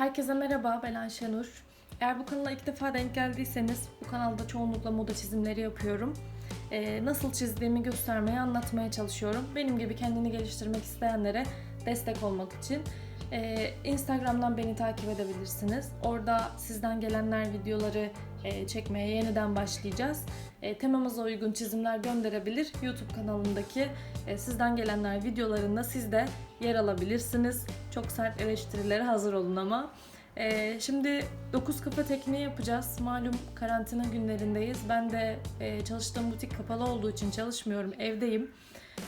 Herkese merhaba, ben Ayşenur. Eğer bu kanala ilk defa denk geldiyseniz, bu kanalda çoğunlukla moda çizimleri yapıyorum. Ee, nasıl çizdiğimi göstermeye, anlatmaya çalışıyorum. Benim gibi kendini geliştirmek isteyenlere destek olmak için. Ee, Instagram'dan beni takip edebilirsiniz. Orada sizden gelenler videoları e, çekmeye yeniden başlayacağız. E, temamıza uygun çizimler gönderebilir. YouTube kanalındaki e, sizden gelenler videolarında siz de yer alabilirsiniz. Çok sert eleştirilere hazır olun ama. Ee, şimdi 9 kafa tekniği yapacağız. Malum karantina günlerindeyiz. Ben de e, çalıştığım butik kapalı olduğu için çalışmıyorum. Evdeyim.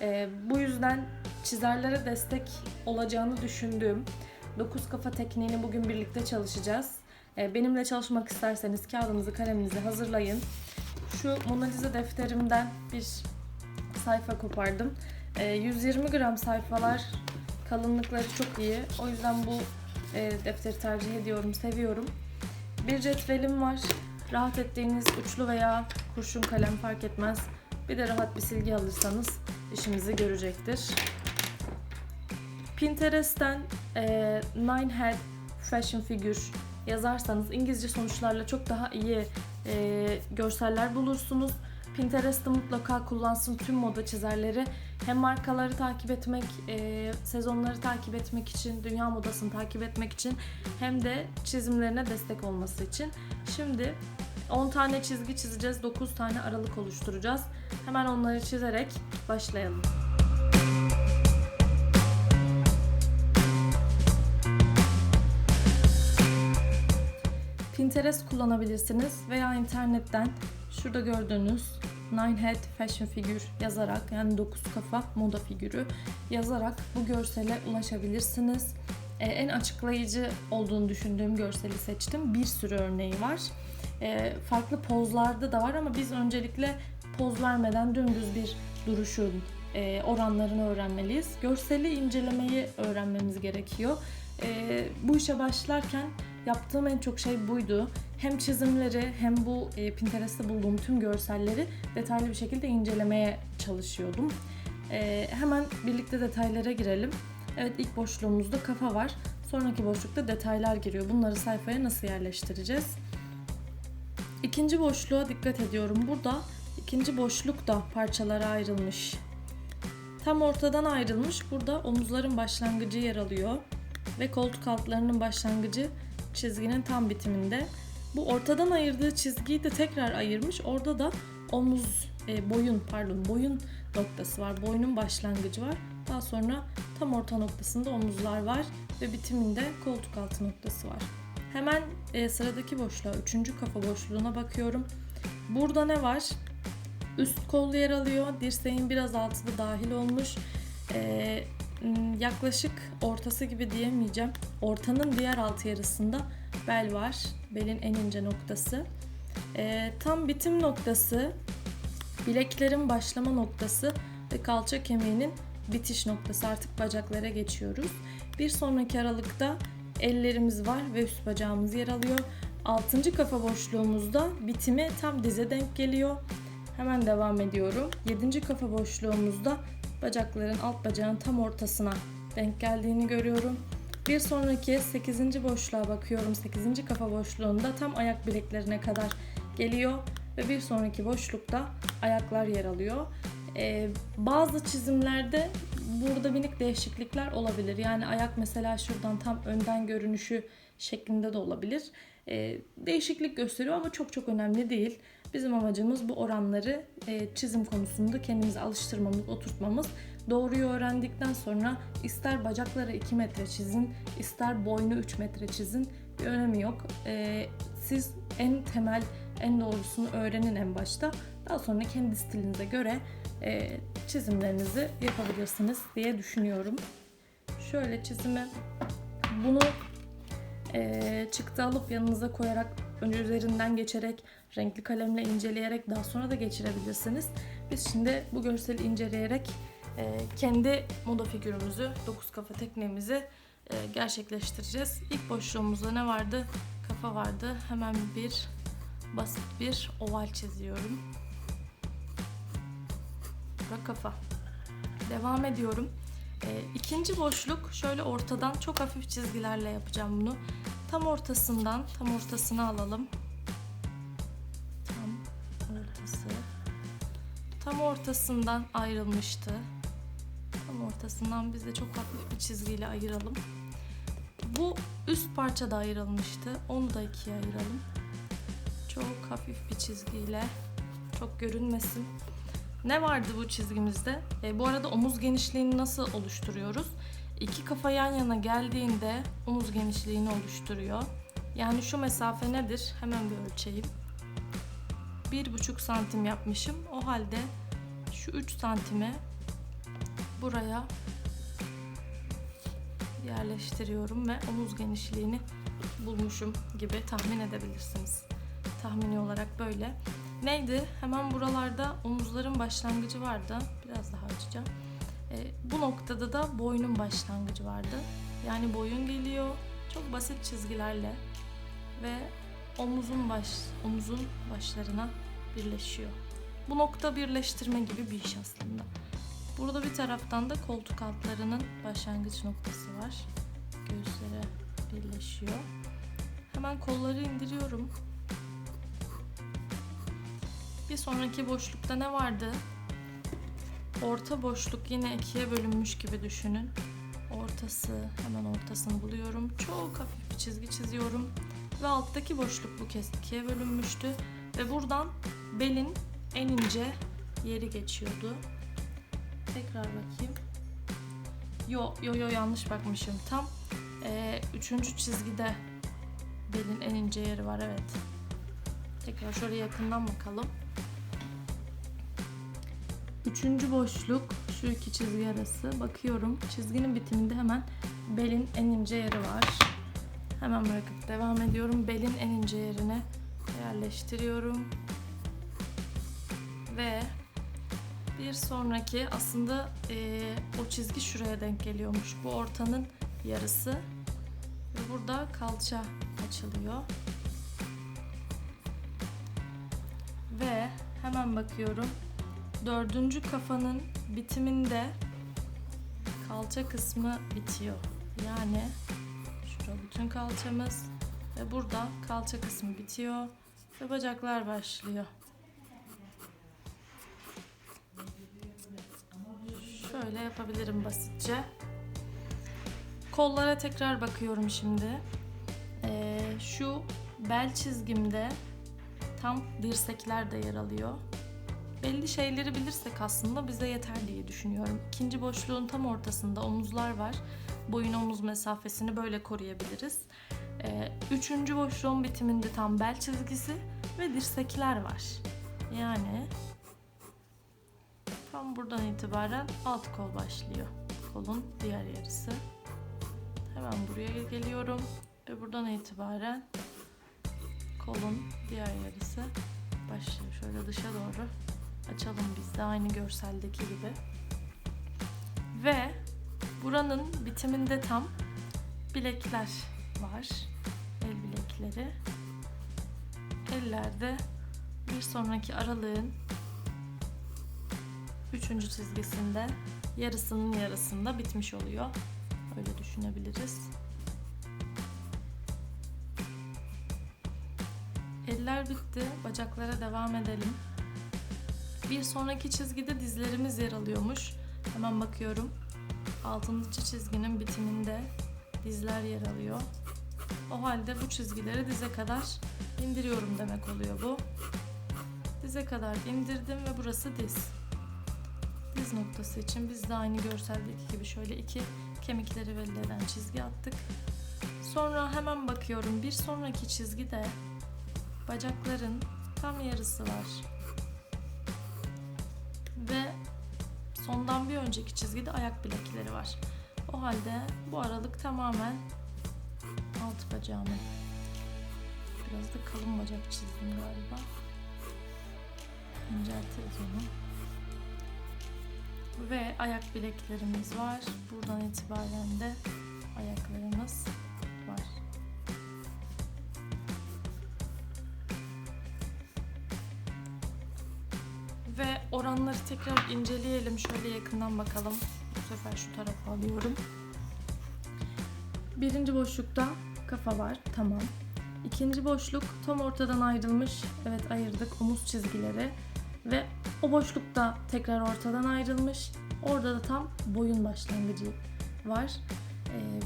Ee, bu yüzden çizerlere destek olacağını düşündüğüm 9 kafa tekniğini bugün birlikte çalışacağız. Ee, benimle çalışmak isterseniz kağıdınızı kaleminizi hazırlayın. Şu Mona Lisa defterimden bir sayfa kopardım. Ee, 120 gram sayfalar kalınlıkları çok iyi. O yüzden bu e, defteri tercih ediyorum, seviyorum. Bir cetvelim var. Rahat ettiğiniz uçlu veya kurşun kalem fark etmez. Bir de rahat bir silgi alırsanız işimizi görecektir. Pinterest'ten e, Nine Head Fashion Figure yazarsanız İngilizce sonuçlarla çok daha iyi e, görseller bulursunuz. Pinterest'te mutlaka kullansın tüm moda çizerleri. Hem markaları takip etmek, e, sezonları takip etmek için, dünya modasını takip etmek için hem de çizimlerine destek olması için. Şimdi 10 tane çizgi çizeceğiz, 9 tane aralık oluşturacağız. Hemen onları çizerek başlayalım. Pinterest kullanabilirsiniz veya internetten şurada gördüğünüz Nine Head Fashion Figure yazarak yani 9 kafa moda figürü yazarak bu görsele ulaşabilirsiniz. Ee, en açıklayıcı olduğunu düşündüğüm görseli seçtim. Bir sürü örneği var. Ee, farklı pozlarda da var ama biz öncelikle poz vermeden dümdüz bir duruşun e, oranlarını öğrenmeliyiz. Görseli incelemeyi öğrenmemiz gerekiyor. Ee, bu işe başlarken yaptığım en çok şey buydu. Hem çizimleri hem bu e, Pinterest'te bulduğum tüm görselleri detaylı bir şekilde incelemeye çalışıyordum. E, hemen birlikte detaylara girelim. Evet ilk boşluğumuzda kafa var. Sonraki boşlukta detaylar giriyor. Bunları sayfaya nasıl yerleştireceğiz? İkinci boşluğa dikkat ediyorum. Burada ikinci boşluk da parçalara ayrılmış. Tam ortadan ayrılmış. Burada omuzların başlangıcı yer alıyor ve koltuk altlarının başlangıcı çizginin tam bitiminde. Bu ortadan ayırdığı çizgiyi de tekrar ayırmış. Orada da omuz, e, boyun pardon boyun noktası var. Boynun başlangıcı var. Daha sonra tam orta noktasında omuzlar var ve bitiminde koltuk altı noktası var. Hemen e, sıradaki boşluğa, üçüncü kafa boşluğuna bakıyorum. Burada ne var? Üst kol yer alıyor. Dirseğin biraz altı da dahil olmuş. E, yaklaşık ortası gibi diyemeyeceğim. Ortanın diğer alt yarısında bel var. Belin en ince noktası. E, tam bitim noktası, bileklerin başlama noktası ve kalça kemiğinin bitiş noktası. Artık bacaklara geçiyoruz. Bir sonraki aralıkta ellerimiz var ve üst bacağımız yer alıyor. Altıncı kafa boşluğumuzda bitimi tam dize denk geliyor. Hemen devam ediyorum. Yedinci kafa boşluğumuzda bacakların alt bacağın tam ortasına denk geldiğini görüyorum. Bir sonraki 8. boşluğa bakıyorum. 8. kafa boşluğunda tam ayak bileklerine kadar geliyor ve bir sonraki boşlukta ayaklar yer alıyor. Ee, bazı çizimlerde burada minik değişiklikler olabilir. Yani ayak mesela şuradan tam önden görünüşü şeklinde de olabilir. Ee, değişiklik gösteriyor ama çok çok önemli değil. Bizim amacımız bu oranları e, çizim konusunda kendimize alıştırmamız, oturtmamız. Doğruyu öğrendikten sonra ister bacakları 2 metre çizin, ister boynu 3 metre çizin bir önemi yok. E, siz en temel, en doğrusunu öğrenin en başta. Daha sonra kendi stilinize göre e, çizimlerinizi yapabilirsiniz diye düşünüyorum. Şöyle çizimi bunu e, çıktı alıp yanınıza koyarak önce üzerinden geçerek renkli kalemle inceleyerek daha sonra da geçirebilirsiniz. Biz şimdi bu görseli inceleyerek e, kendi moda figürümüzü, dokuz kafa tekniğimizi e, gerçekleştireceğiz. İlk boşluğumuzda ne vardı? Kafa vardı. Hemen bir basit bir oval çiziyorum. Bura kafa. Devam ediyorum. E, ikinci boşluk şöyle ortadan çok hafif çizgilerle yapacağım bunu. tam ortasından tam ortasını alalım. Tam ortası. Tam ortasından ayrılmıştı. Tam ortasından biz de çok hafif bir çizgiyle ayıralım. Bu üst parça da ayrılmıştı. Onu da ikiye ayıralım. Çok hafif bir çizgiyle. Çok görünmesin. Ne vardı bu çizgimizde? E, bu arada omuz genişliğini nasıl oluşturuyoruz? İki kafa yan yana geldiğinde omuz genişliğini oluşturuyor. Yani şu mesafe nedir? Hemen bir ölçeyim. Bir buçuk santim yapmışım. O halde şu 3 santime buraya yerleştiriyorum ve omuz genişliğini bulmuşum gibi tahmin edebilirsiniz. Tahmini olarak böyle. Neydi? Hemen buralarda omuzların başlangıcı vardı. Biraz daha açacağım. E, bu noktada da boynun başlangıcı vardı. Yani boyun geliyor. Çok basit çizgilerle ve omuzun baş omuzun başlarına birleşiyor. Bu nokta birleştirme gibi bir iş aslında. Burada bir taraftan da koltuk altlarının başlangıç noktası var. Göğüslere birleşiyor. Hemen kolları indiriyorum. Sonraki boşlukta ne vardı? Orta boşluk yine ikiye bölünmüş gibi düşünün. Ortası, hemen ortasını buluyorum. Çok hafif bir çizgi çiziyorum. Ve alttaki boşluk bu kez ikiye bölünmüştü. Ve buradan belin en ince yeri geçiyordu. Tekrar bakayım. Yo yo yo yanlış bakmışım. Tam eee, üçüncü çizgide belin en ince yeri var evet. Tekrar şöyle yakından bakalım. Üçüncü boşluk şu iki çizgi arası. Bakıyorum çizginin bitiminde hemen belin en ince yeri var. Hemen bırakıp devam ediyorum. Belin en ince yerine yerleştiriyorum. Ve bir sonraki aslında eee, o çizgi şuraya denk geliyormuş. Bu ortanın yarısı. Ve burada kalça açılıyor. Ve hemen bakıyorum. Dördüncü kafanın bitiminde kalça kısmı bitiyor. Yani şurada bütün kalçamız ve burada kalça kısmı bitiyor ve bacaklar başlıyor. Şöyle yapabilirim basitçe. Kollara tekrar bakıyorum şimdi. Ee, şu bel çizgimde tam dirsekler de yer alıyor. Belli şeyleri bilirsek aslında bize yeter diye düşünüyorum. İkinci boşluğun tam ortasında omuzlar var. Boyun omuz mesafesini böyle koruyabiliriz. Ee, üçüncü boşluğun bitiminde tam bel çizgisi ve dirsekler var. Yani tam buradan itibaren alt kol başlıyor. Kolun diğer yarısı. Hemen buraya geliyorum ve buradan itibaren kolun diğer yarısı başlıyor. Şöyle dışa doğru açalım biz de aynı görseldeki gibi. Ve buranın bitiminde tam bilekler var. El bilekleri. Ellerde bir sonraki aralığın üçüncü çizgisinde yarısının yarısında bitmiş oluyor. Öyle düşünebiliriz. Eller bitti. Bacaklara devam edelim. Bir sonraki çizgide dizlerimiz yer alıyormuş. Hemen bakıyorum. Altıncı çizginin bitiminde dizler yer alıyor. O halde bu çizgileri dize kadar indiriyorum demek oluyor bu. Dize kadar indirdim ve burası diz. Diz noktası için biz de aynı görseldeki gibi şöyle iki kemikleri belli eden çizgi attık. Sonra hemen bakıyorum bir sonraki çizgide bacakların tam yarısı var. Sondan bir önceki çizgide ayak bilekleri var. O halde bu aralık tamamen alt bacağımı. Biraz da kalın bacak çizdim galiba. İnceltiriz onu. Ve ayak bileklerimiz var. Buradan itibaren de ayaklarımız oranları tekrar inceleyelim. Şöyle yakından bakalım. Bu sefer şu tarafa alıyorum. Birinci boşlukta kafa var. Tamam. İkinci boşluk tam ortadan ayrılmış. Evet ayırdık omuz çizgileri. Ve o boşlukta tekrar ortadan ayrılmış. Orada da tam boyun başlangıcı var. Ee,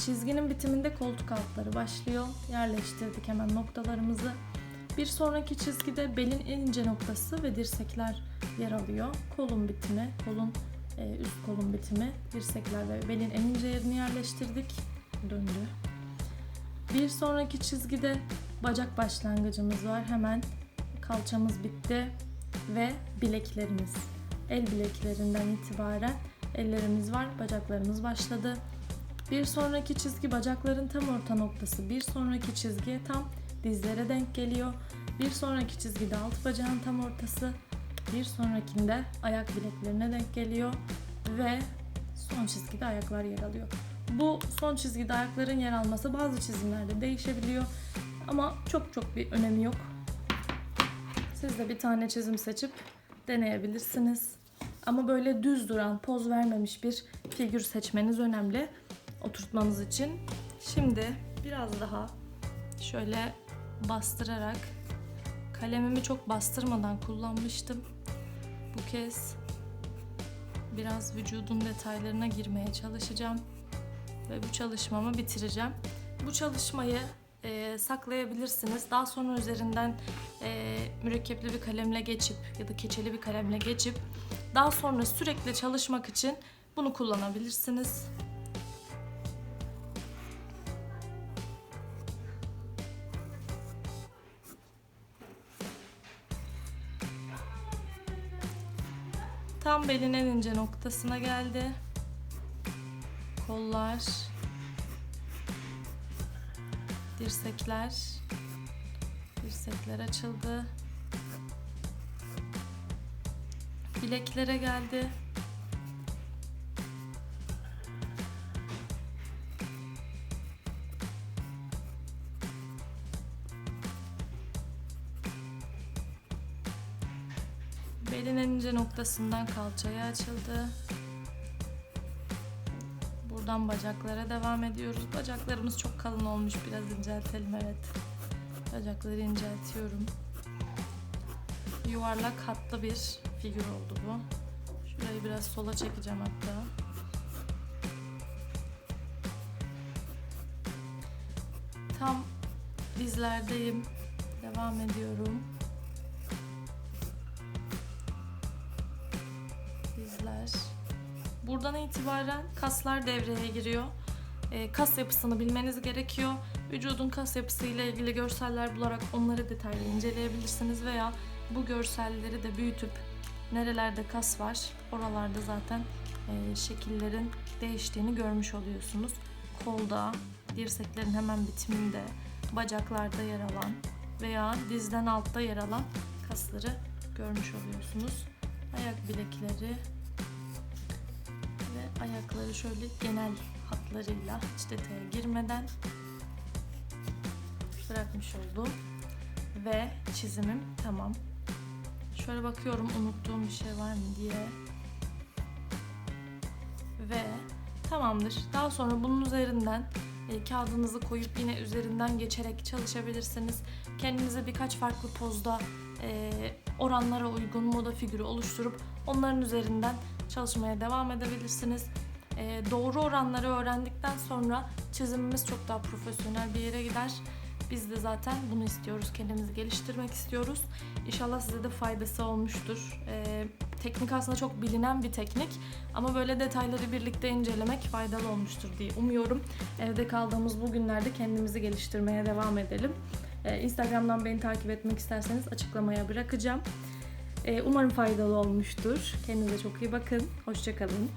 çizginin bitiminde koltuk altları başlıyor. Yerleştirdik hemen noktalarımızı. Bir sonraki çizgide belin en ince noktası ve dirsekler yer alıyor. Kolun bitimi, kolun e, üst kolun bitimi, dirsekler ve belin en ince yerini yerleştirdik. Döndü. Bir sonraki çizgide bacak başlangıcımız var. Hemen kalçamız bitti ve bileklerimiz. El bileklerinden itibaren ellerimiz var, bacaklarımız başladı. Bir sonraki çizgi bacakların tam orta noktası. Bir sonraki çizgiye tam dizlere denk geliyor. Bir sonraki çizgide alt bacağın tam ortası. Bir sonrakinde ayak bileklerine denk geliyor ve son çizgide ayaklar yer alıyor. Bu son çizgide ayakların yer alması bazı çizimlerde değişebiliyor ama çok çok bir önemi yok. Siz de bir tane çizim seçip deneyebilirsiniz. Ama böyle düz duran, poz vermemiş bir figür seçmeniz önemli oturtmanız için. Şimdi biraz daha şöyle bastırarak kalemimi çok bastırmadan kullanmıştım. Bu kez biraz vücudun detaylarına girmeye çalışacağım ve bu çalışmamı bitireceğim. Bu çalışmayı e, saklayabilirsiniz. Daha sonra üzerinden e, mürekkepli bir kalemle geçip ya da keçeli bir kalemle geçip daha sonra sürekli çalışmak için bunu kullanabilirsiniz. Tam belin en ince noktasına geldi. Kollar, dirsekler, dirsekler açıldı. Bileklere geldi. İnce noktasından kalçaya açıldı. Buradan bacaklara devam ediyoruz. Bacaklarımız çok kalın olmuş. Biraz inceltelim evet. Bacakları inceltiyorum. Yuvarlak hatlı bir figür oldu bu. Şurayı biraz sola çekeceğim hatta. Tam dizlerdeyim. Devam ediyorum. Buradan itibaren kaslar devreye giriyor. Ee, kas yapısını bilmeniz gerekiyor. Vücudun kas yapısıyla ilgili görseller bularak onları detaylı inceleyebilirsiniz veya bu görselleri de büyütüp nerelerde kas var oralarda zaten e, şekillerin değiştiğini görmüş oluyorsunuz. Kolda, dirseklerin hemen bitiminde, bacaklarda yer alan veya dizden altta yer alan kasları görmüş oluyorsunuz. Ayak bilekleri ayakları şöyle genel hatlarıyla hiç detaya girmeden bırakmış oldum. Ve çizimim tamam. Şöyle bakıyorum unuttuğum bir şey var mı diye. Ve tamamdır. Daha sonra bunun üzerinden e, kağıdınızı koyup yine üzerinden geçerek çalışabilirsiniz. Kendinize birkaç farklı pozda e, oranlara uygun moda figürü oluşturup onların üzerinden çalışmaya devam edebilirsiniz. E, doğru oranları öğrendikten sonra çizimimiz çok daha profesyonel bir yere gider. Biz de zaten bunu istiyoruz, kendimizi geliştirmek istiyoruz. İnşallah size de faydası olmuştur. Ee, teknik aslında çok bilinen bir teknik ama böyle detayları birlikte incelemek faydalı olmuştur diye umuyorum. Evde kaldığımız bu günlerde kendimizi geliştirmeye devam edelim. Ee, Instagram'dan beni takip etmek isterseniz açıklamaya bırakacağım. Ee, umarım faydalı olmuştur. Kendinize çok iyi bakın. Hoşçakalın.